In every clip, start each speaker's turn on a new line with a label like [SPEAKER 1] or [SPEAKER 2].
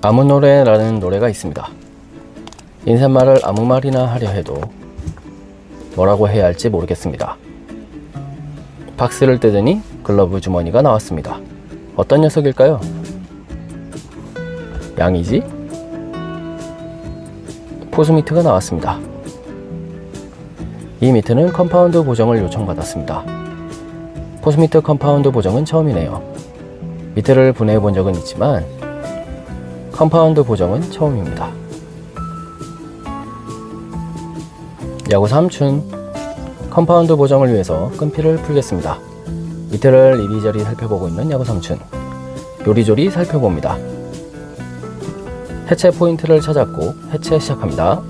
[SPEAKER 1] 아무 노래라는 노래가 있습니다. 인사말을 아무 말이나 하려 해도 뭐라고 해야 할지 모르겠습니다. 박스를 뜯으니 글러브 주머니가 나왔습니다. 어떤 녀석일까요? 양이지? 포수 미트가 나왔습니다. 이 미트는 컴파운드 보정을 요청받았습니다. 포수 미트 컴파운드 보정은 처음이네요. 미트를 분해해 본 적은 있지만 컴파운드 보정은 처음입니다. 야구 삼촌 컴파운드 보정을 위해서 끈피를 풀겠습니다. 이틀을 이리저리 살펴보고 있는 야구 삼촌 요리조리 살펴봅니다. 해체 포인트를 찾았고 해체 시작합니다.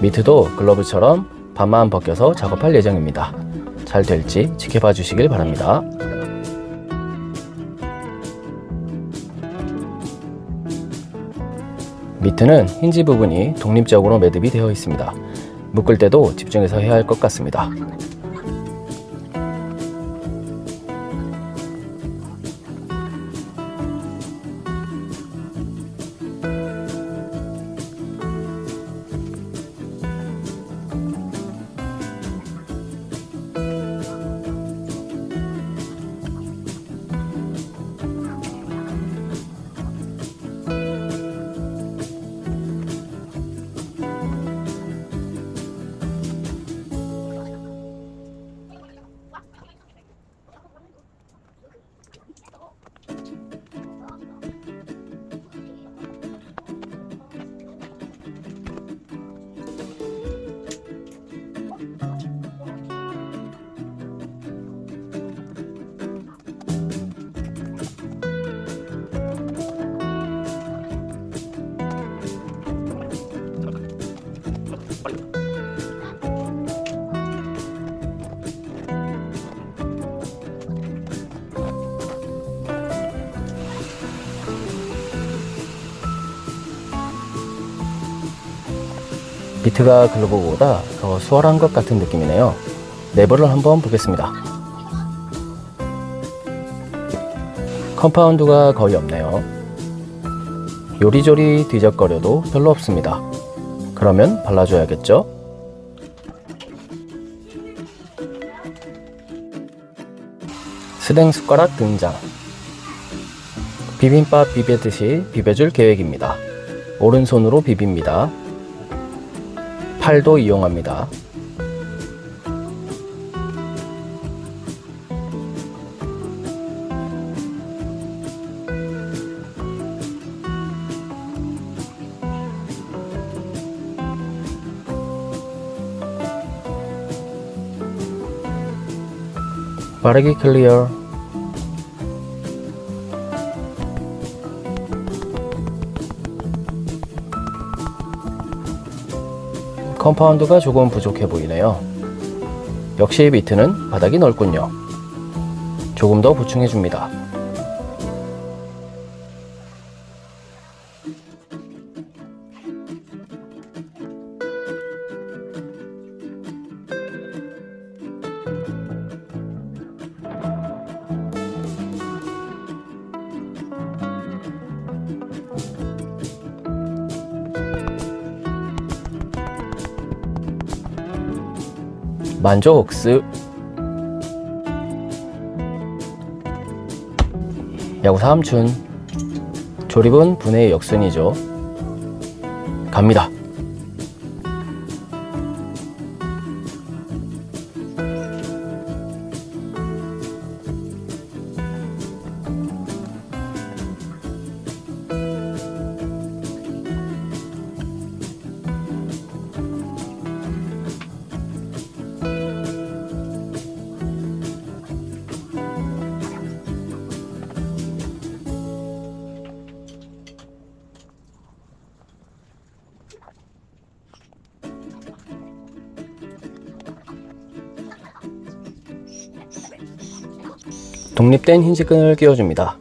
[SPEAKER 1] 미트도 글러브처럼 반만 벗겨서 작업할 예정입니다. 잘 될지 지켜봐 주시길 바랍니다. 미트는 힌지 부분이 독립적으로 매듭이 되어 있습니다. 묶을 때도 집중해서 해야 할 것 같습니다. 비트가 글로브보다 더 수월한 것 같은 느낌이네요. 내부를 한번 보겠습니다. 컴파운드가 거의 없네요. 요리조리 뒤적거려도 별로 없습니다. 그러면 발라줘야겠죠? 스댕 숟가락 등장. 비빔밥 비벼듯이 비벼줄 계획입니다. 오른손으로 비빕니다. 팔도 이용합니다. 빠르게 클리어. 컴파운드가 조금 부족해 보이네요. 역시 비트는 바닥이 넓군요. 조금 더 보충해 줍니다. 만족 스 야구 삼춘 조립은 분해의 역순이죠. 갑니다 독립된 힌지끈을 끼워줍니다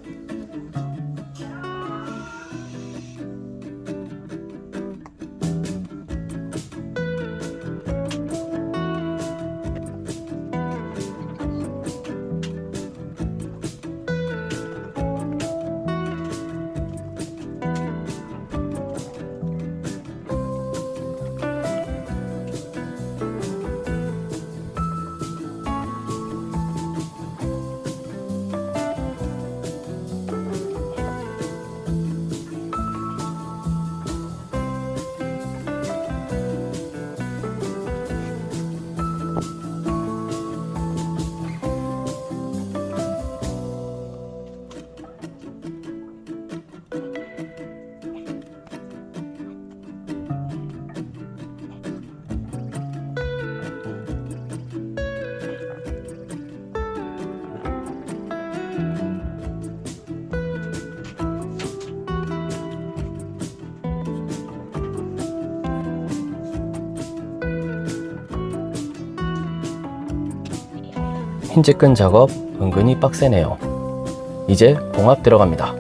[SPEAKER 1] 힌지끈 작업 은근히 빡세네요. 이제 봉합 들어갑니다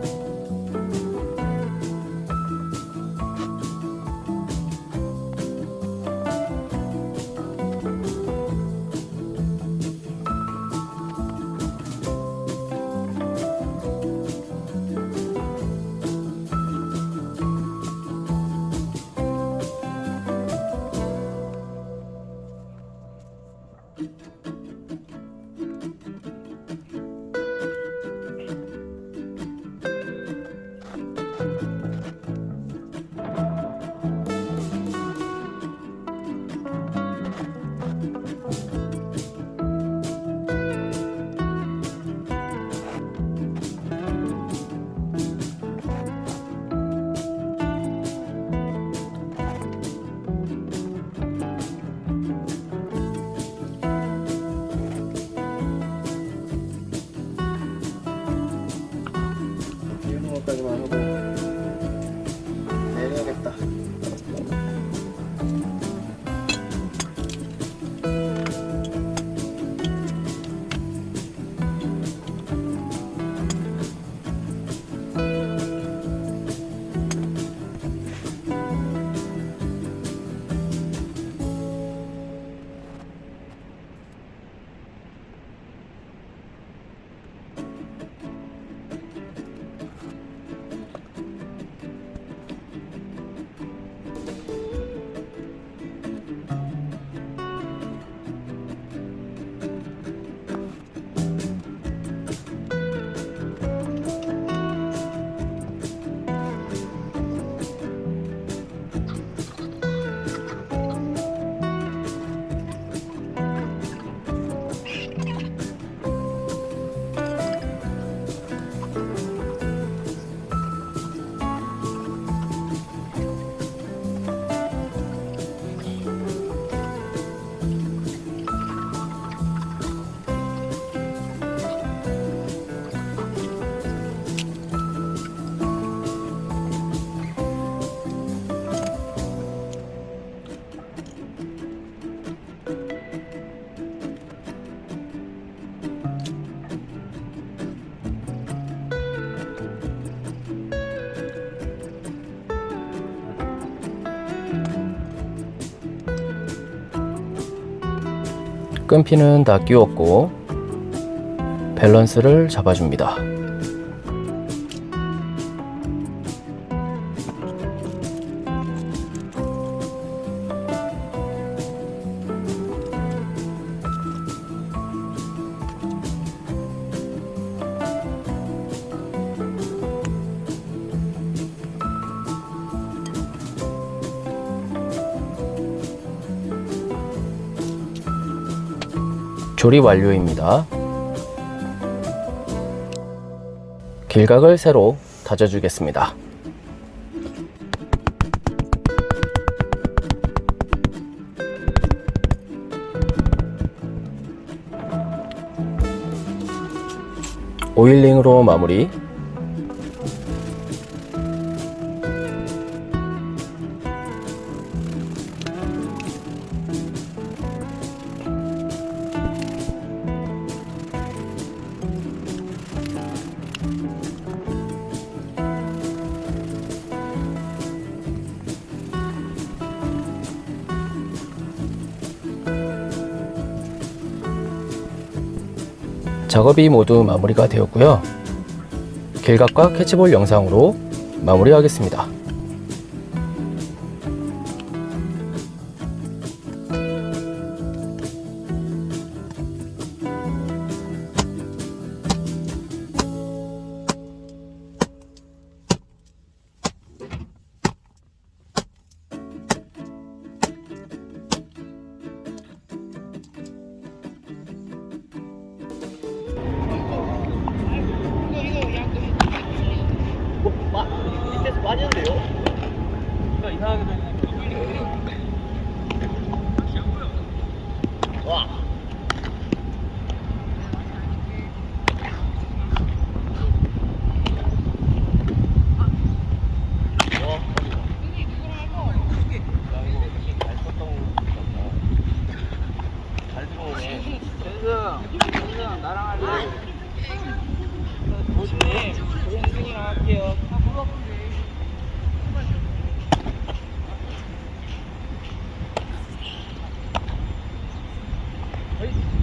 [SPEAKER 2] 이런
[SPEAKER 1] 끈피는 다 끼웠고 밸런스를 잡아줍니다. 조립 완료입니다. 길각을 새로 다져주겠습니다. 오일링으로 마무리. 작업이 모두 마무리가 되었고요. 길각과 캐치볼 영상으로 마무리하겠습니다.
[SPEAKER 2] はい。